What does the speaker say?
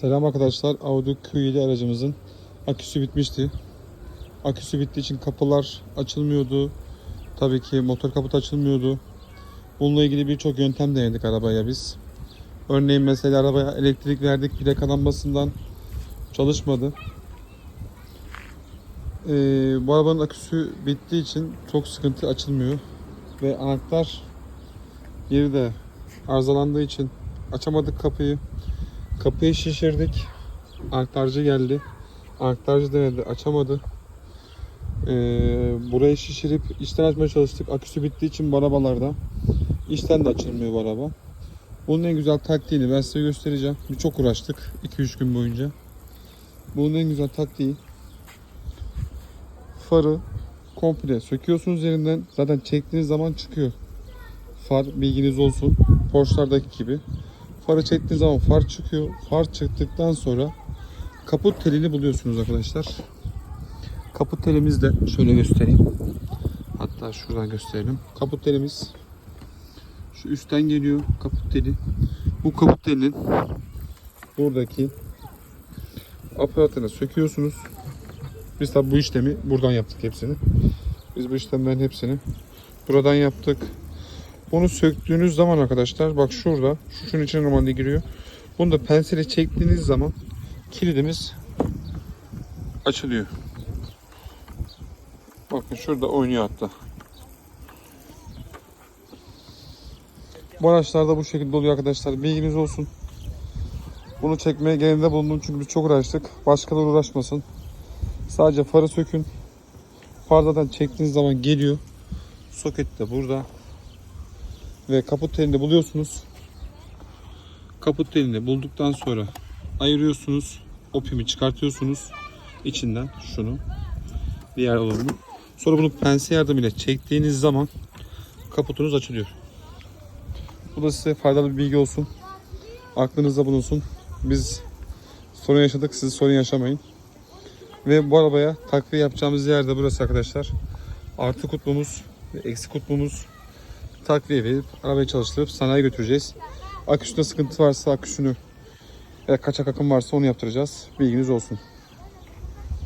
Selam arkadaşlar. Audi Q7 aracımızın aküsü bitmişti. Aküsü bittiği için kapılar açılmıyordu. Tabii ki motor kaputu açılmıyordu. Bununla ilgili birçok yöntem denedik arabaya biz. Örneğin mesela arabaya elektrik verdik plaka lambasından çalışmadı. Ee, bu arabanın aküsü bittiği için çok sıkıntı açılmıyor. Ve anahtar yeri de arızalandığı için açamadık kapıyı. Kapıyı şişirdik. Anahtarcı geldi. Anahtarcı denedi. Açamadı. Ee, burayı şişirip içten açmaya çalıştık. Aküsü bittiği için bu arabalarda içten de açılmıyor bu araba. Bunun en güzel taktiğini ben size göstereceğim. Bir çok uğraştık 2-3 gün boyunca. Bunun en güzel taktiği farı komple söküyorsunuz yerinden. Zaten çektiğiniz zaman çıkıyor. Far bilginiz olsun. Porsche'lardaki gibi. Farı çektiğiniz zaman far çıkıyor. Far çıktıktan sonra kaput telini buluyorsunuz arkadaşlar. Kaput telimiz de şöyle göstereyim. Hatta şuradan gösterelim. Kaput telimiz şu üstten geliyor kaput teli. Bu kaput telinin buradaki aparatını söküyorsunuz. Biz tabi bu işlemi buradan yaptık hepsini. Biz bu işlemlerin hepsini buradan yaptık. Bunu söktüğünüz zaman arkadaşlar bak şurada şu şunun içine normalde giriyor. Bunu da pensele çektiğiniz zaman kilidimiz açılıyor. Bakın şurada oynuyor hatta. Bu araçlarda bu şekilde oluyor arkadaşlar. Bilginiz olsun. Bunu çekmeye gelinde bulundum çünkü biz çok uğraştık. Başkaları uğraşmasın. Sadece farı sökün. Far zaten çektiğiniz zaman geliyor. Soket de burada ve kaput telini buluyorsunuz. Kaput telini bulduktan sonra ayırıyorsunuz. O pimi çıkartıyorsunuz. içinden şunu. Diğer olanı. Sonra bunu pense yardımıyla çektiğiniz zaman kaputunuz açılıyor. Bu da size faydalı bir bilgi olsun. Aklınızda bulunsun. Biz sorun yaşadık. Siz sorun yaşamayın. Ve bu arabaya takviye yapacağımız yer de burası arkadaşlar. Artı kutbumuz ve eksi kutbumuz takviye verip arabayı çalıştırıp sanayiye götüreceğiz. Aküsünde sıkıntı varsa aküsünü veya kaçak akım varsa onu yaptıracağız. Bilginiz olsun.